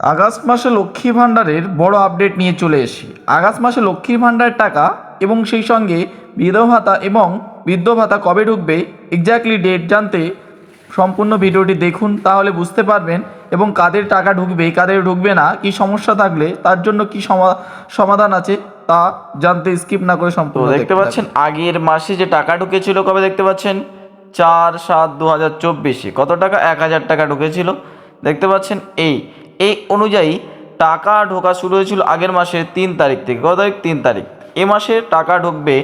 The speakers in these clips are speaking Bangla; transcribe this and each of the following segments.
আগস্ট মাসে লক্ষ্মী ভাণ্ডারের বড় আপডেট নিয়ে চলে এসেছি। আগস্ট মাসে লক্ষ্মী ভাণ্ডারের টাকা এবং সেই সঙ্গে বিধবা ভাতা এবং বৃদ্ধ ভাতা কবে ঢুকবে এক্স্যাক্টলি ডেট জানতে সম্পূর্ণ ভিডিওটি দেখুন তাহলে বুঝতে পারবেন এবং কাদের টাকা ঢুকবে কাদের ঢুকবে না কি সমস্যা থাকলে তার জন্য কি সমা- সমাধান আছে তা জানতে স্কিপ না করে সম্পূর্ণ দেখতে পাচ্ছেন আগের মাসে যে টাকা ঢুকেছিল কবে দেখতে পাচ্ছেন? চার সাত দু হাজার চব্বিশে। কত টাকা? এক হাজার টাকা ঢুকেছিল। দেখতে পাচ্ছেন এই এই অনুযায়ী টাকা ঢোকা শুরু হয়েছিল আগের মাসের তিন তারিখ থেকে। কত তারিখ? তিন তারিখ। এ মাসে টাকা ঢুকবে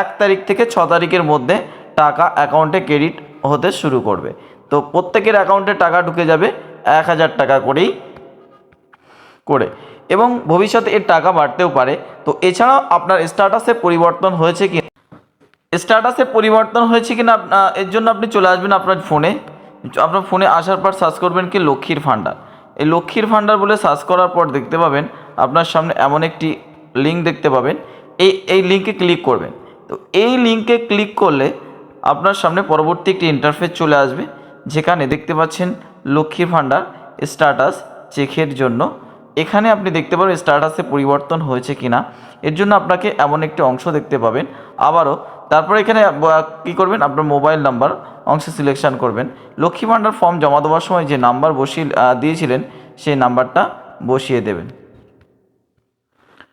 এক তারিখ থেকে ছ তারিখের মধ্যে টাকা অ্যাকাউন্টে ক্রেডিট হতে শুরু করবে। তো প্রত্যেকের অ্যাকাউন্টে টাকা ঢুকে যাবে এক হাজার টাকা করেই করে। এবং ভবিষ্যতে এর টাকা বাড়তেও পারে। তো এছাড়াও আপনার স্ট্যাটাসে পরিবর্তন হয়েছে কি স্ট্যাটাসে পরিবর্তন হয়েছে কিনা আপনা- এর জন্য আপনি চলে আসবেন আপনার ফোনে আপনার ফোনে আসার পর সার্চ করবেন কি? লক্ষ্মীর ভাণ্ডার। এই লক্ষ্মীর ভাণ্ডার বলে সার্চ করার পর দেখতে পাবেন আপনার সামনে এমন একটি লিঙ্ক দেখতে পাবেন। এই এই লিঙ্কে ক্লিক করবেন। তো এই লিঙ্কে ক্লিক করলে আপনার সামনে পরবর্তী একটি ইন্টারফেস চলে আসবে, যেখানে দেখতে পাচ্ছেন লক্ষ্মীর ভাণ্ডার স্ট্যাটাস চেকের জন্য। এখানে আপনি দেখতে পাবেন স্ট্যাটাসে পরিবর্তন হয়েছে কিনা। এর জন্য আপনাকে এমন একটি অংশ দেখতে পাবেন। আবারও তারপর এখানে কী করবেন? আপনার মোবাইল নাম্বার, অংশে সিলেকশন করবেন। লক্ষ্মী ভাণ্ডার ফর্ম জমা দেওয়ার সময় যে নাম্বার বসিয়ে দিয়েছিলেন, সেই নাম্বারটা বসিয়ে দেবেন।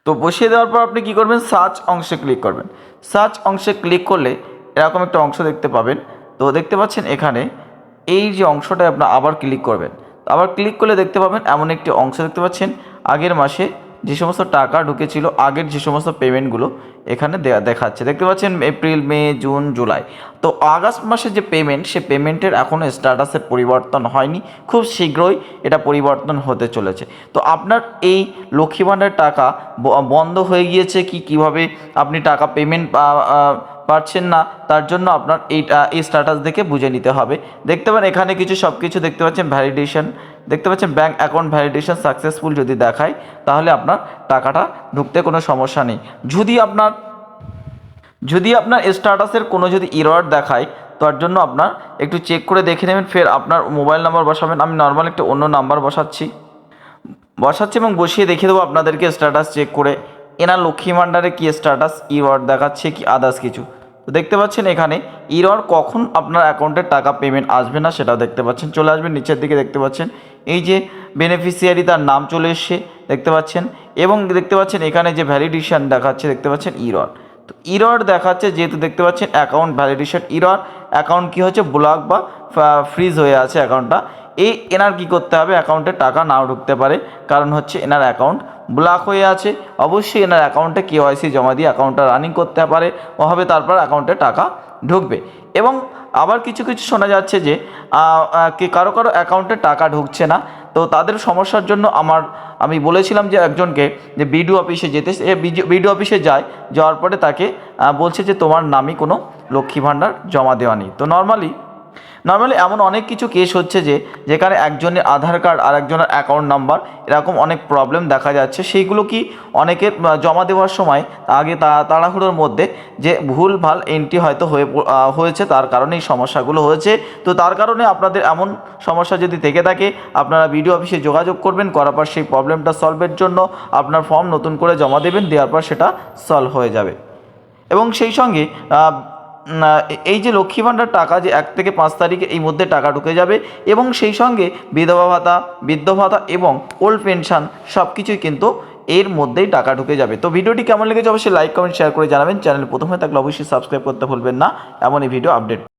তো বসিয়ে দেওয়ার পর আপনি কি করবেন? সার্চ অংশে ক্লিক করবেন। সার্চ অংশে ক্লিক করলে এরকম একটা অংশ দেখতে পাবেন। তো দেখতে পাচ্ছেন এখানে এই যে অংশটায় আপনার আবার ক্লিক করবেন। আবার ক্লিক করলে দেখতে পাবেন এমন একটি অংশ দেখতে পাচ্ছেন। আগের মাসে যে সমস্ত টাকা ঢুকেছিল, আগের যে সমস্ত পেমেন্টগুলো এখানে দেখাচ্ছে। দেখতে পাচ্ছেন এপ্রিল, মে, জুন, জুলাই। তো আগস্ট মাসে যে পেমেন্ট সে পেমেন্টের এখনও স্ট্যাটাসে পরিবর্তন হয়নি। খুব শীঘ্রই এটা পরিবর্তন হতে চলেছে। তো আপনার এই লক্ষ্মী টাকা বন্ধ হয়ে গিয়েছে কি? কীভাবে আপনি টাকা পেমেন্ট পাচ্ছেন না, তার জন্য আপনার এই এই স্ট্যাটাস দেখে বুঝে নিতে হবে। দেখতে পারেন এখানে কিছু সব কিছু দেখতে পাচ্ছেন ভ্যালিডেশন দেখতে পাচ্ছেন ব্যাঙ্ক অ্যাকাউন্ট ভ্যালিডেশন সাকসেসফুল যদি দেখায়, তাহলে আপনার টাকাটা ঢুকতে কোনো সমস্যা নেই। যদি আপনার যদি আপনার স্ট্যাটাসের কোনো যদি ইরর দেখায়, তার জন্য আপনার একটু চেক করে দেখে নেবেন, ফের আপনার মোবাইল নাম্বার বসাবেন। আমি নর্মাল একটা অন্য নাম্বার বসাচ্ছি। বসাচ্ছি এবং বসিয়ে দেখিয়ে দেবো আপনাদেরকে স্ট্যাটাস চেক করে। এনার লক্ষ্মী ভাণ্ডারে কী স্ট্যাটাস ইওয়ার্ড দেখাচ্ছে, কি আদার্স কিছু। তো দেখতে পাচ্ছেন এখানে ইরর কখন আপনার অ্যাকাউন্টে টাকা পেমেন্ট আসবে না সেটাও দেখতে পাচ্ছেন। চলে আসবেন, নিচের দিকে দেখতে পাচ্ছেন। এই যে বেনিফিশিয়ারি তার নাম চলে এসছে, দেখতে পাচ্ছেন। এবং দেখতে পাচ্ছেন এখানে যে ভ্যালিডেশন দেখাচ্ছে, দেখতে পাচ্ছেন ইরর তো ইরর দেখাচ্ছে যেহেতু দেখতে পাচ্ছেন অ্যাকাউন্ট ভ্যালিডেশন ইরর অ্যাকাউন্ট কী হচ্ছে ব্লক বা ফ্রিজ হয়ে আছে অ্যাকাউন্টটা এই এনার কি করতে হবে? অ্যাকাউন্টে টাকা নাও ঢুকতে পারে। কারণ হচ্ছে এনার অ্যাকাউন্ট ব্লক হয়ে আছে। অবশ্যই এনার অ্যাকাউন্টে কেওয়াইসি জমা দিয়ে অ্যাকাউন্টটা রানিং করতে পারে। হবে তারপর অ্যাকাউন্টে টাকা ঢুকবে। এবং আবার কিছু কিছু শোনা যাচ্ছে যে কারও কারও অ্যাকাউন্টে টাকা ঢুকছে না। তো তাদের সমস্যার জন্য আমার, আমি বলেছিলাম যে একজনকে যে বিডিও অফিসে যেতে সে বিডিও অফিসে যায়, যাওয়ার পরে তাকে বলছে যে তোমার নামই কোনো লক্ষ্মী ভাণ্ডার জমা দেওয়া নেই। তো নর্মালি নর্মালি এমন অনেক কিছু কেস হচ্ছে যে, যেখানে একজনের আধার কার্ড আর একজনের অ্যাকাউন্ট নাম্বার এরকম অনেক প্রবলেম দেখা যাচ্ছে। সেইগুলো কি অনেকের জমা দেওয়ার সময় আগে তাড়াহুড়োর মধ্যে যে ভুল ভালো এন্ট্রি হয়তো হয়ে হয়েছে, তার কারণে এই সমস্যাগুলো হয়েছে। তো তার কারণে আপনাদের এমন সমস্যা যদি থেকে থাকে, আপনারা বিডিও অফিসে যোগাযোগ করবেন, করার পর সেই প্রবলেমটা সলভের জন্য আপনার ফর্ম নতুন করে জমা দেবেন, দেওয়ার পর সেটা সলভ হয়ে যাবে। এবং সেই সঙ্গে এই যে লক্ষ্মী ভাণ্ডার টাকা যে এক থেকে পাঁচ তারিখে এই মধ্যে টাকা ঢুকে যাবে এবং সেই সঙ্গে বিধবা ভাতা, বৃদ্ধ ভাতা এবং ওল্ড পেনশন সব কিছুই কিন্তু এর মধ্যেই টাকা ঢুকে যাবে। তো ভিডিওটি কেমন লেগেছে অবশ্যই লাইক কমেন্ট শেয়ার করে জানাবেন। চ্যানেল প্রথমে থাকলে অবশ্যই সাবস্ক্রাইব করতে ভুলবেন না। এমন এই ভিডিও আপডেট